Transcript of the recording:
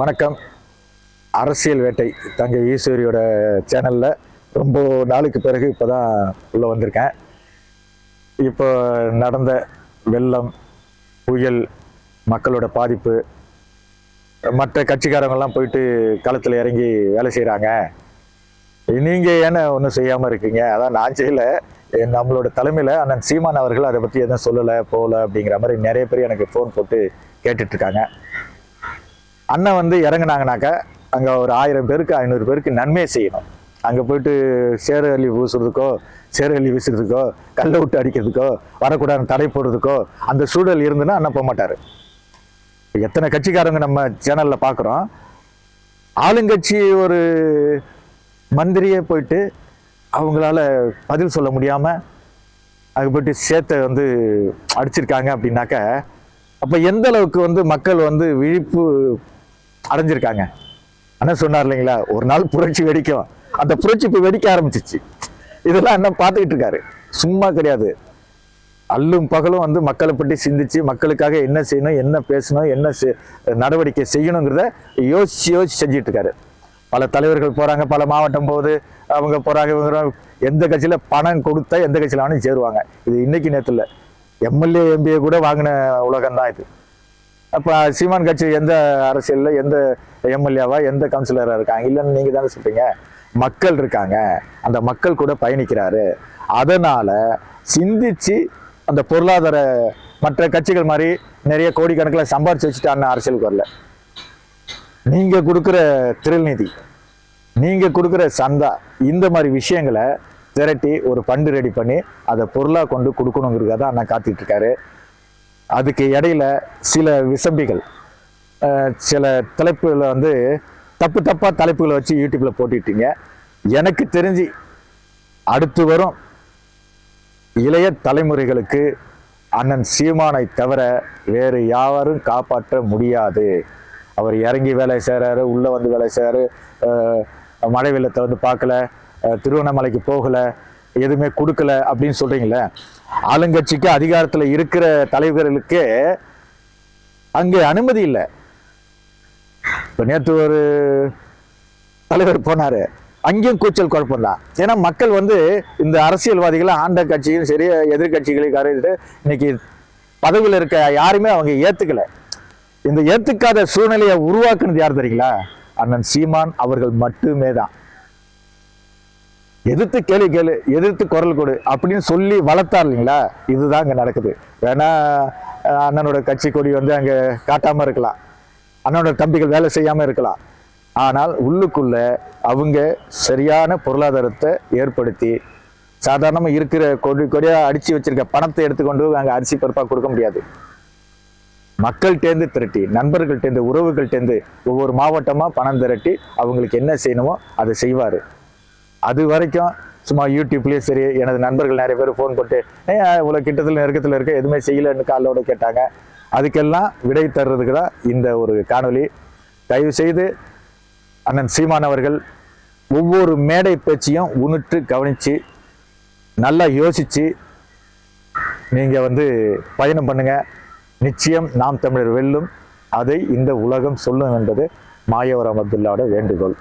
வணக்கம். அரசியல் வேட்டை தங்கை ஈஸ்வரியோட சேனலில் ரொம்ப நாளுக்கு பிறகு இப்போ தான் உள்ளே வந்திருக்கேன். இப்போ நடந்த வெள்ளம் புயல் மக்களோட பாதிப்பு மற்ற கட்சிக்காரங்கெல்லாம் போயிட்டு களத்தில் இறங்கி வேலை செய்கிறாங்க நீங்கள் ஏன்னா ஒன்றும் செய்யாமல் இருக்கீங்க? அதான் நான் செய்யலை. நம்மளோட தலைமையில் அண்ணன் சீமான் அவர்கள் அதை பற்றி எதுவும் சொல்லலை போகல அப்படிங்கிற மாதிரி நிறைய பேர் எனக்கு ஃபோன் போட்டு கேட்டுட்ருக்காங்க அண்ணன் வந்து இறங்குனாங்கனாக்கா அங்கே ஒரு ஆயிரம் பேருக்கு ஐநூறு பேருக்கு நன்மை செய்யணும். அங்கே போயிட்டு சேர அள்ளி பூசுறதுக்கோ சேர அள்ளி வீசுறதுக்கோ கல்லை விட்டு அடிக்கிறதுக்கோ வரக்கூடாது தடை போடுறதுக்கோ அந்த சூழல் இருந்துன்னா அண்ணன் போக மாட்டார். எத்தனை கட்சிக்காரங்க நம்ம சேனலில் பார்க்குறோம் ஆளுங்கட்சி ஒரு மந்திரியே போயிட்டு அவங்களால பதில் சொல்ல முடியாமல் அது போயிட்டு சேத்தை வந்து அடிச்சிருக்காங்க அப்படின்னாக்க அப்போ எந்த அளவுக்கு வந்து மக்கள் வந்து விழிப்பு அடைஞ்சிருக்காங்க. அண்ணன் சொன்னார் இல்லைங்களா ஒரு நாள் புரட்சி வெடிக்கும். அந்த புரட்சி இப்போ வெடிக்க ஆரம்பிச்சிச்சு. இதெல்லாம் என்ன பார்த்துக்கிட்டு இருக்காரு. சும்மா கிடையாது. அல்லும் பகலும் வந்து மக்களை பற்றி சிந்திச்சு மக்களுக்காக என்ன செய்யணும் என்ன பேசணும் என்ன செ- நடவடிக்கை செய்யணுங்கிறத யோசிச்சு யோசிச்சு செஞ்சுட்டு இருக்காரு. பல தலைவர்கள் போகிறாங்க பல மாவட்டம் போகுது அவங்க போகிறாங்க இவங்க எந்த கட்சியில் பணம் கொடுத்தா எந்த கட்சியில் வேணும் சேருவாங்க. இது இன்னைக்கு நேரத்தில். எம்எல்ஏ எம்பிஏ கூட வாங்கின உலகம் தான் இது. அப்போ சீமான் கட்சி எந்த அரசியலில் எந்த எம்எல்ஏவா எந்த கவுன்சிலராக இருக்காங்க? இல்லைன்னு நீங்கள் தானே சொல்கிறீங்க மக்கள் இருக்காங்க. அந்த மக்கள் கூட பயணிக்கிறாரு. அதனால் சிந்திச்சு அந்த பொருளாதார மற்ற கட்சிகள் மாதிரி நிறைய கோடிக்கணக்கில் சம்பாரிச்சு வச்சுட்டான்னு அண்ணன் அரசியலுக்கு வரல. நீங்கள் கொடுக்குற திருநிதி நீங்கள் கொடுக்குற சந்தா இந்த மாதிரி விஷயங்களை திரட்டி ஒரு ஃபண்டு ரெடி பண்ணி அதை பொருளாக கொண்டு கொடுக்கணுங்கிறத தான் அண்ணன் காத்துட்டு இருக்காரு. அதுக்கு இடையில சில விசம்பிகள் சில தலைப்புகளை வந்து தப்பு தப்பாக தலைப்புகளை வச்சு யூடியூப்பில் போட்டுட்டீங்க எனக்கு தெரிஞ்சு அடுத்து வரும் இளைய தலைமுறைகளுக்கு அண்ணன் சீமானை தவிர வேறு யாரும் காப்பாற்ற முடியாது. அவர் இறங்கி வேலை செய்கிறாரு உள்ளே வந்து வேலை செய்கிறாரு மழை வெள்ளத்தை வந்து பார்க்கல திருவண்ணாமலைக்கு போகல எதுவுமே கொடுக்கல அப்படின்னு சொல்றீங்கள? ஆளுங்கட்சிக்கு அதிகாரத்தில் இருக்கிற தலைவர்களுக்கு அங்கே அனுமதி இல்லை. இப்போ நேற்று ஒரு தலைவர் போனாரு. அங்கேயும் கூச்சல் குழப்பம் தான் ஏன்னா மக்கள் வந்து இந்த அரசியல்வாதிகளை ஆண்ட கட்சியும் சரி எதிர்கட்சிகளையும் கருதிட்டு இன்னைக்கு பதவியில் இருக்க யாருமே அவங்க ஏத்துக்கல. இந்த ஏத்துக்காத சூழ்நிலையை உருவாக்குனது யார் தெரியுங்களா? அண்ணன் சீமான் அவர்கள் மட்டுமே தான் எதிர்த்து கேள்வி கேளு. எதிர்த்து குரல் கொடு அப்படின்னு சொல்லி வளர்த்தார் இல்லைங்களா? இதுதான் அங்கே நடக்குது. வேணா அண்ணனோட கட்சி கொடி வந்து அங்கே காட்டாம இருக்கலாம். அண்ணனோட தம்பிகள் வேலை செய்யாம இருக்கலாம். ஆனால் உள்ளுக்குள்ள அவங்க சரியான பொருளாதாரத்தை ஏற்படுத்தி சாதாரணமாக இருக்கிற கொடி கொடியாக அடித்து வச்சிருக்க பணத்தை எடுத்துக்கொண்டு அங்கே அரிசி பருப்பாக கொடுக்க முடியாது. மக்கள்கிட்டேருந்து திரட்டி நண்பர்கள்ட்டேருந்து உறவுகள்ட்டேருந்து ஒவ்வொரு மாவட்டமாக பணம் திரட்டி அவங்களுக்கு என்ன செய்யணுமோ அதை செய்வார். அது வரைக்கும் சும்மா யூடியூப்லேயும் சரி எனது நண்பர்கள் நிறைய பேர் ஃபோன் போட்டு இவ்வளோ கிட்டத்தில் நெருக்கத்தில் இருக்க எதுவுமே செய்யலைன்னு காலோட கேட்டாங்க. அதுக்கெல்லாம் விடை தர்றதுக்கு தான் இந்த ஒரு காணொளி. தயவு செய்து அண்ணன் சீமான் அவர்கள் ஒவ்வொரு மேடை பேச்சையும் உன்னிட்டு கவனித்து நல்லா யோசித்து நீங்கள் வந்து பயணம் பண்ணுங்கள் நிச்சயம் நாம் தமிழர் வெல்லும். அதை இந்த உலகம் சொல்லும் என்பது மாயவரம் அப்துல்லாவோட வேண்டுகோள்.